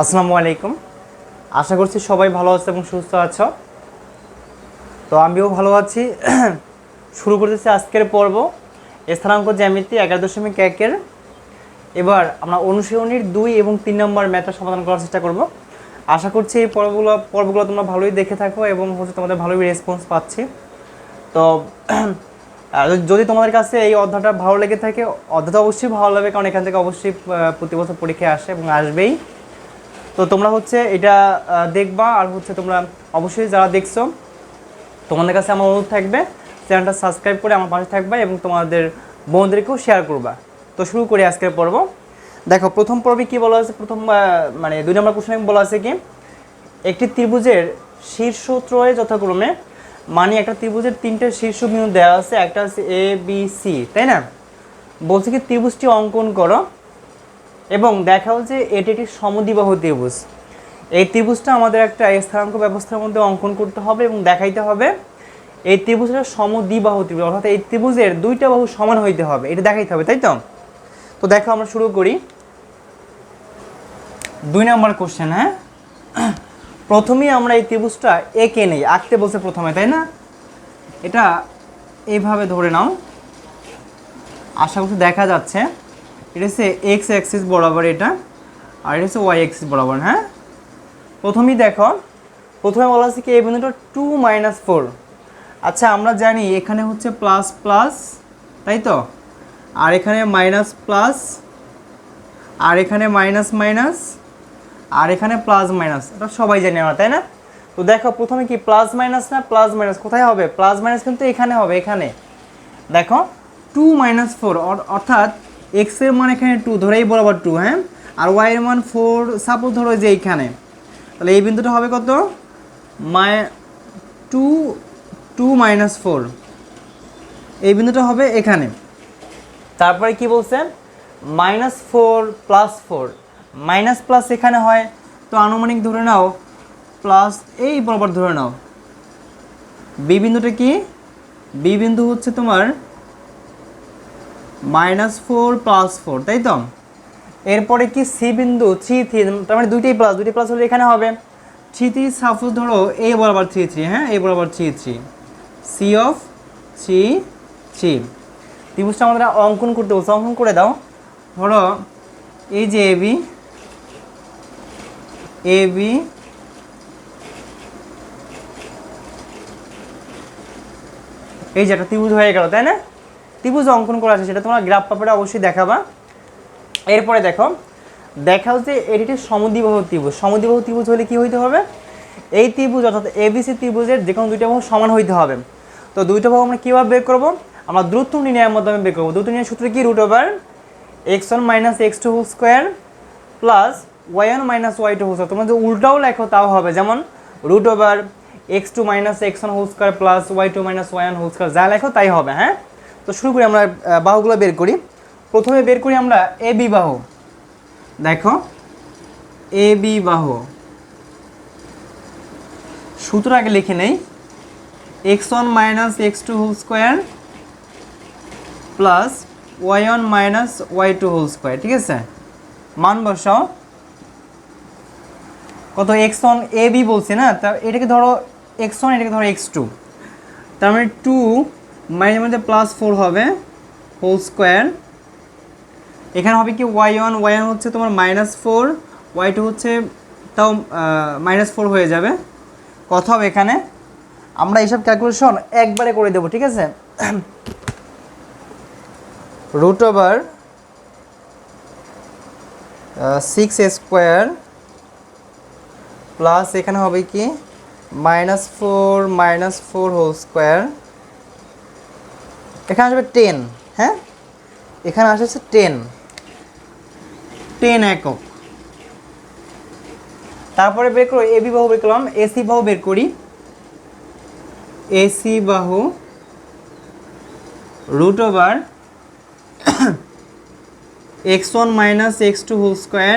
আসসালামু আলাইকুম। আশা করছি সবাই ভালো আছে এবং সুস্থ আছো। তো আমিও ভালো আছি। শুরু করতেছি আজকের পর্ব, স্থানাঙ্ক জ্যামিতি এগারো দশমিক একের। এবার আমরা অনুশীলনীর দুই এবং তিন নম্বর ম্যাথটা সমাধান করার চেষ্টা করব। আশা করছি এই পর্বগুলো পর্বগুলো তোমরা ভালোই দেখে থাকো এবং হচ্ছে তোমাদের ভালোই রেসপন্স পাচ্ছি। তো যদি তোমাদের কাছে এই অধ্যায়টা ভালো লেগে থাকে, অধ্যায়টা অবশ্যই ভালো লাগবে, কারণ এখান থেকে অবশ্যই প্রতি বছর পরীক্ষায় আসে এবং আসবেই। তো তোমরা হচ্ছে এটা দেখবা আর হচ্ছে তোমরা অবশ্যই যারা দেখছ, তোমাদের কাছে আমার অনুরোধ থাকবে, চ্যানেলটা সাবস্ক্রাইব করে আমার পাশে থাকবা এবং তোমাদের বন্ধুদেরকেও শেয়ার করবা। তো শুরু করি আজকের পর্ব। দেখো, প্রথম পর্বে কি বলা আছে প্রথম মানে দুই নম্বর কোশ্চেনে বলা আছে কি, একটি ত্রিভুজের শীর্ষত্রয়ে যথাক্রমে মানে একটা ত্রিভুজের তিনটে শীর্ষ শীর্ষবিন্দু দেওয়া আছে, একটা আছে এ বি সি তাই না? বলছে কি, ত্রিভুজটি অঙ্কন করো। এবং দেখাও যে এটি একটি সমদ্বিবাহু ত্রিভুজ। এই ত্রিভুজটা আমাদের একটা স্থানাঙ্ক ব্যবস্থার মধ্যে অঙ্কন করতে হবে এবং দেখাইতে হবে এই ত্রিভুজটা সমদ্বিবাহু ত্রিভুজ, অর্থাৎ এই ত্রিভুজের দুইটা বাহু সমান হইতে হবে, এটা দেখাইতে হবে, তাই তো? তো দেখো আমরা শুরু করি। দুই নম্বর কোশ্চেন হ্যাঁ? প্রথমেই আমরা এই ত্রিভুজটা এঁকে নেই, আঁকতে বলছে প্রথমে, তাই না? এটা এইভাবে ধরে নাও। আশা করছি দেখা যাচ্ছে। এটা হচ্ছে এক্স অ্যাক্সিস বরাবর এটা, আর এটা হচ্ছে ওয়াই অ্যাক্সিস বরাবর হ্যাঁ? প্রথমেই দেখো, প্রথমে বলা আছে কি এই বিন্দুটা টু মাইনাস ফোর আচ্ছা আমরা জানি এখানে হচ্ছে প্লাস প্লাস তাই তো? আর এখানে মাইনাস প্লাস আর এখানে মাইনাস মাইনাস আর এখানে প্লাস মাইনাস এটা সবাই জানি আমরা, তাই না? তো দেখো, প্রথমে কি প্লাস মাইনাস না প্লাস মাইনাস কোথায় হবে? প্লাস মাইনাস কিন্তু এখানে হবে, এখানে। দেখো টু মাইনাস ফোর অর্থাৎ এক্সের মান এখানে টু ধরেই বরাবর টু হ্যাঁ? আর ওয়াই এর মান ফোর সাপোজ ধরো যে এইখানে। তাহলে এই বিন্দুটা হবে কত? মাই টু টু মাইনাস ফোর এই বিন্দুটা হবে এখানে। তারপরে কি বলছে minus four plus four minus plus এখানে হয়, তো আনুমানিক ধরে নাও প্লাস এই বরাবর ধরে নাও। বি বিন্দুটা কি? বি বিন্দু হচ্ছে তোমার মাইনাস ফোর প্লাস ফোর, তাই তো? এরপরে কি সি বিন্দু? থ্রি থ্রি, তার মানে দুইটাই প্লাস দুইটাই প্লাস হলে এখানে হবে। থ্রি থ্রি, সাপোজ ধরো এই বরাবর থ্রি থ্রি হ্যাঁ? এই বরাবর three three. C of three three. ত্রিভুজটা আমাদের অঙ্কন করতে বলছে? অঙ্কন করে দাও। ধরো এই যে এ বি এ বি, এই যে একটা ত্রিভুজ হয়ে গেল, তাই না? ত্রিভুজ অঙ্কন করা আছে, সেটা তোমরা গ্রাফ পেপারে অবশ্যই দেখাবা। এরপরে দেখো দেখাও যে এটি একটি সমদ্বিবাহু ত্রিভুজ। সমদ্বিবাহু ত্রিভুজ হলে কি হইতে হবে? এই ত্রিভুজ অর্থাৎ এবিসি ত্রিভুজের যে কোনো দুইটা বাহু সমান হইতে হবে। তো দুইটা বাহু আমরা কীভাবে বের করব? আমরা দ্রুত নির্ণয়ের মাধ্যমে বের করব। দ্রুত নির্ণয়ের সূত্র কি? Root over x one minus x two whole square plus y one minus y two whole square তোমরা যদি উল্টাও লেখো, তাও হবে। যেমন root over x two minus x one whole square plus y two minus y one whole square যা লেখো, তাই হবে হ্যাঁ? তো শুরু করি আমরা বাহুগুলো বের করি। প্রথমে বের করি আমরা এ বি বাহু। দেখো, এ বি বাহু। সূত্র আগে লিখে নেই। X one minus x two whole square plus y one minus y two whole square, ঠিক আছে? মান বসাও। কত, এক্স ওয়ান এ বি বলছি না? তা এটাকে ধরো, এক্স ওয়ান এটাকে ধরো এক্স টু। তার মানে টু মাইনের মধ্যে প্লাস ফোর হবে হোল স্কোয়ার এখানে হবে কি ওয়াই ওয়ান ওয়াই ওয়ান হচ্ছে তোমার মাইনাস ফোর ওয়াই টু হচ্ছে তাও মাইনাস ফোর হয়ে যাবে। কত হবে এখানে। আমরা এইসব ক্যালকুলেশন একবারে করে দেবো, ঠিক আছে? Root over six square plus এখানে হবে কি minus four minus four whole square এখানে আসবে টেন হ্যাঁ? এখানে আসছে টেন টেন একক। তারপরে বের করো এবি বাহু বের করলাম এসি বাহু বের করি। এসি বাহু root over x one minus x two whole square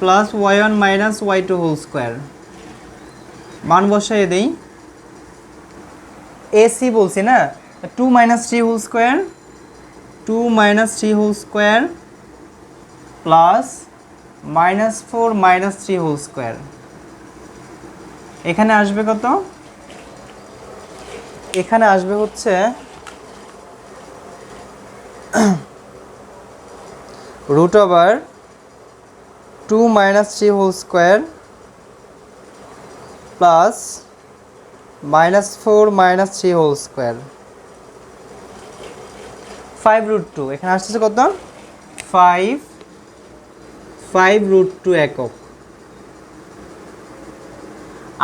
plus y one minus y two whole square মান বসাই দেই। এসি বলছি না? Two minus three whole square two minus three whole square plus minus four minus three whole square এখানে আসবে কত? এখানে আসবে হচ্ছে root over two minus three whole square plus minus four minus three whole square five root two এখানে আসতেছে কত? Five five root two একক।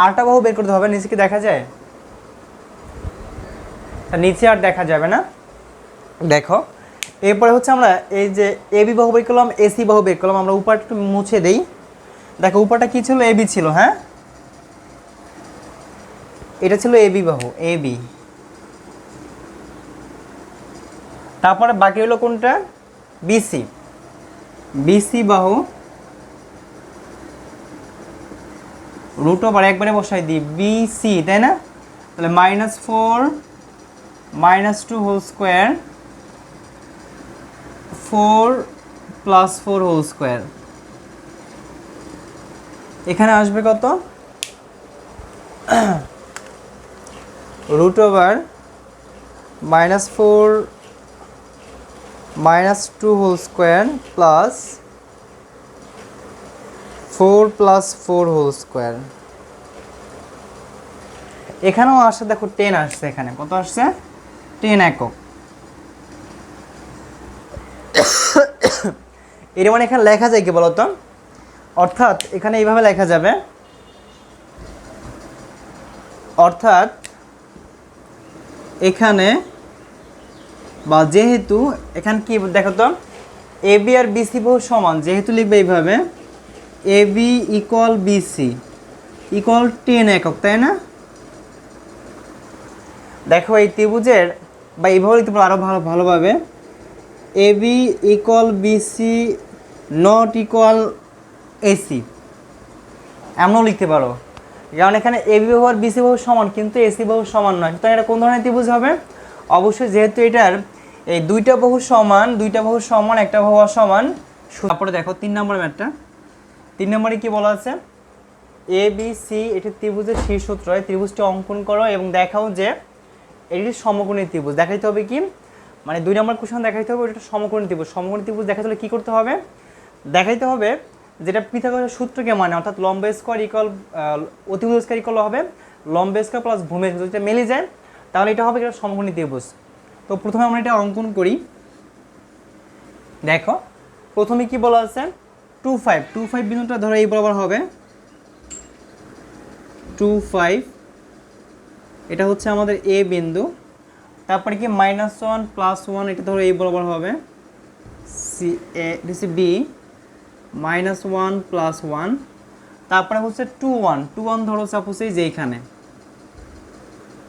আরটা বাহু বের করতে হবে, নিচে কি দেখা যায়? তা নিচে আর দেখা যাবে না। দেখো, এরপরে হচ্ছে আমরা এই যে এবি বাহু বের করলাম এসি বাহু বের করলাম, আমরা উপরটা একটু মুছে দেই। দেখো, উপরটা কি ছিল? এবি ছিল হ্যাঁ? এটা ছিল এবি বাহু এবি তারপরে বাকি হলো কোনটা? বিসি বিসি বাহু রুট ওভার একবারে বসাই দিই। বিসি তাই না? তাহলে minus four minus two whole square four plus four whole square এখানে আসবে কত? Root over minus four minus two whole square plus four plus four whole square এখানেও আসছে দেখো টেন আসছে এখানে। কত আসছে? টেন একক। এর মানে এখানে লেখা যায় কি বলতো? অর্থাৎ এখানে এইভাবে লেখা যাবে। অর্থাৎ এখানে বা যেহেতু, এখানে কি দেখো তো এ বি আর বিসি বহু সমান, যেহেতু লিখবে এইভাবে A B equal BC equal ten একক, তাই না? দেখো এই ত্রিভুজের, বা এইভাবে লিখতে পারো আরও ভালো, ভালোভাবে A B equal BC not equal AC এমনও লিখতে পারো। কারণ এখানে এ বি বাহু আর বিসি বহু সমান, কিন্তু এসি বহু সমান নয়। সুতরাং এটা কোন ধরনের ত্রিভুজ হবে? অবশ্যই যেহেতু এটার এই দুইটা বহু সমান, দুইটা বহু সমান, একটা বাহু অসমান। তারপরে দেখো তিন নম্বর ম্যাটটা। তিন নম্বরে কি বলা আছে? এ বি সি এটি ত্রিভুজের শীর্ষত্র এই ত্রিভুজটি অঙ্কন করো এবং দেখাও যে এটি সমকোণী ত্রিভুজ। দেখাইতে হবে কি? মানে দুই নম্বর কোশ্চেন দেখাইতে হবে এটা সমকোণী ত্রিভুজ। সমকোণী ত্রিভুজ দেখাতে হলে কী করতে হবে? দেখাইতে হবে যেটা পৃথাগোরাসের সূত্রকে মানে অর্থাৎ লম্ব স্কোয়ার ইকুয়াল অতিভুজ স্কোয়ার ইকুয়াল হবে। লম্ব স্কোয়ার প্লাস ভূমি যদি মিলে যায়, তাহলে এটা হবে এটা সমকোণী ত্রিভুজ। তো প্রথমে আমরা এটা অঙ্কন করি। দেখো, প্রথমে কি বলা আছে? টু ফাইভ টু ফাইভ বিন্দুটা ধরো এই বরাবর হবে। টু ফাইভ এটা হচ্ছে আমাদের এ বিন্দু। তারপরে কি মাইনাস ওয়ান প্লাস ওয়ান এটা ধরো এই বরাবর হবে। সি এ হচ্ছে B minus one plus one তারপরে হচ্ছে টু ওয়ান টু ওয়ান ধরো সাপোজ এই যে এইখানে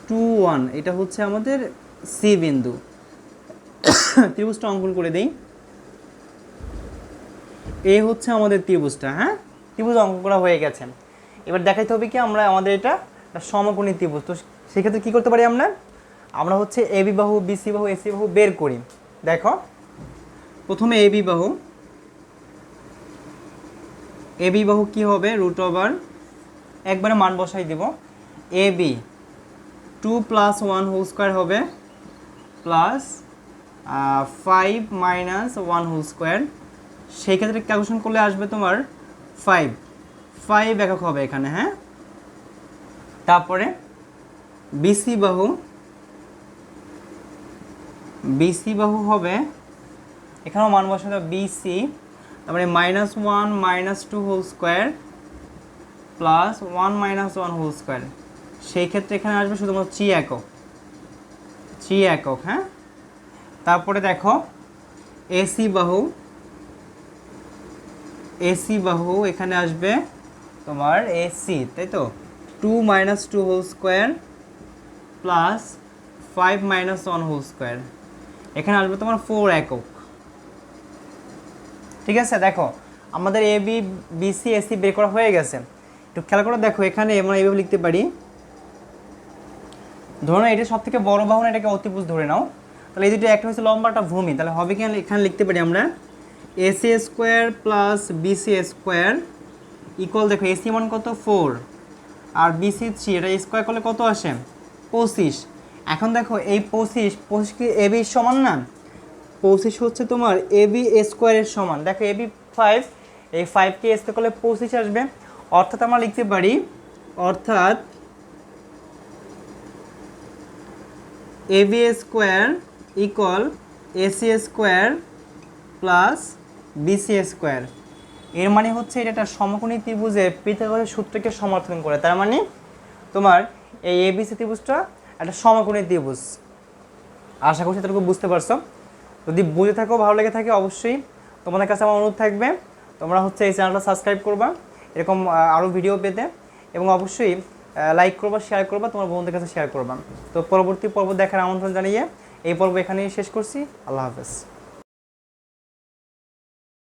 টু ওয়ান এটা হচ্ছে আমাদের সি বিন্দু। ত্রিভুজটা অঙ্কন করে দেই। এ হচ্ছে আমাদের ত্রিভুজটা হ্যাঁ? ত্রিভুজ অঙ্কন করা হয়ে গেছে। এবার দেখাইতে হবে কি, আমরা আমাদের এটা সমকোণী ত্রিভুজ। তো সেক্ষেত্রে কী করতে পারি আমরা? আমরা হচ্ছে এ বি বাহু বিসি বাহু এসি বাহু বের করি। দেখো, প্রথমে এ বি বাহু। এ বি বাহু কী হবে? রুট ওভার একবারে মান বসাই দিব। A B two plus one whole square হবে plus five minus one whole square সেই ক্ষেত্রে ক্যালকুলেশন করলে আসবে তোমার ফাইভ ফাইভ একক হবে এখানে হ্যাঁ? তারপরে বিসি বাহু বিসি বাহু হবে, এখানেও মান বসাতে বিসি তারপরে minus one minus two whole square plus one minus one whole square সেই ক্ষেত্রে এখানে আসবে শুধুমাত্র চি একক। চি একক হ্যাঁ? তারপরে দেখো এসি বাহু এসি বাহু এখানে আসবে তোমার এসি তাই তো? Two minus two whole square plus five minus one whole square. এখানে আসবে তোমার ফোর একক। ঠিক আছে, দেখো, আমাদের এ বি বিসি এসি বের করা হয়ে গেছে। একটু খেয়াল করে দেখো, এখানে আমরা এইভাবে লিখতে পারি। ধরো এটা সব থেকে বড় বাহু না এটাকে অতিভুজ ধরে নাও। তাহলে এই দুটো একটা হচ্ছে লম্বাটা ভূমি। তাহলে হবে কি এখানে লিখতে পারি আমরা AC square plus BC square equal দেখো এসি মান কত? ফোর আর বিসি থ্রি এটা স্কোয়ার করলে কত আসে? পঁচিশ। এখন দেখো, এই পঁচিশ পঁচিশ কি এবি সমান না? পঁচিশ হচ্ছে তোমার এবি স্কোয়ারের সমান। দেখো এবি ফাইভ এই ফাইভকে স্কোয়ার করলে পঁচিশ আসবে। অর্থাৎ আমরা লিখতে পারি, অর্থাৎ AB square equal AC square plus BC square এর মানে হচ্ছে এটা একটা সমকোণী ত্রিভুজের পৃথাগোরাসের সূত্রকে সমর্থন করে। তার মানে তোমার এই এবিসি ত্রিভুজটা একটা সমকোণী ত্রিভুজ। আশা করছি এতটুকু বুঝতে পারছ। যদি বুঝে থাকো, ভালো লেগে থাকে, অবশ্যই তোমাদের কাছে আমার অনুরোধ থাকবে। তোমরা হচ্ছে এই চ্যানেলটা সাবস্ক্রাইব করবা, এরকম আরও ভিডিও পেতে। এবং অবশ্যই লাইক করবা শেয়ার করবা, তোমার বন্ধুদের কাছে শেয়ার করবা। তো পরবর্তী পর্ব দেখার আমন্ত্রণ জানিয়ে এই পর্ব এখানেই শেষ করছি। আল্লাহ হাফেজ।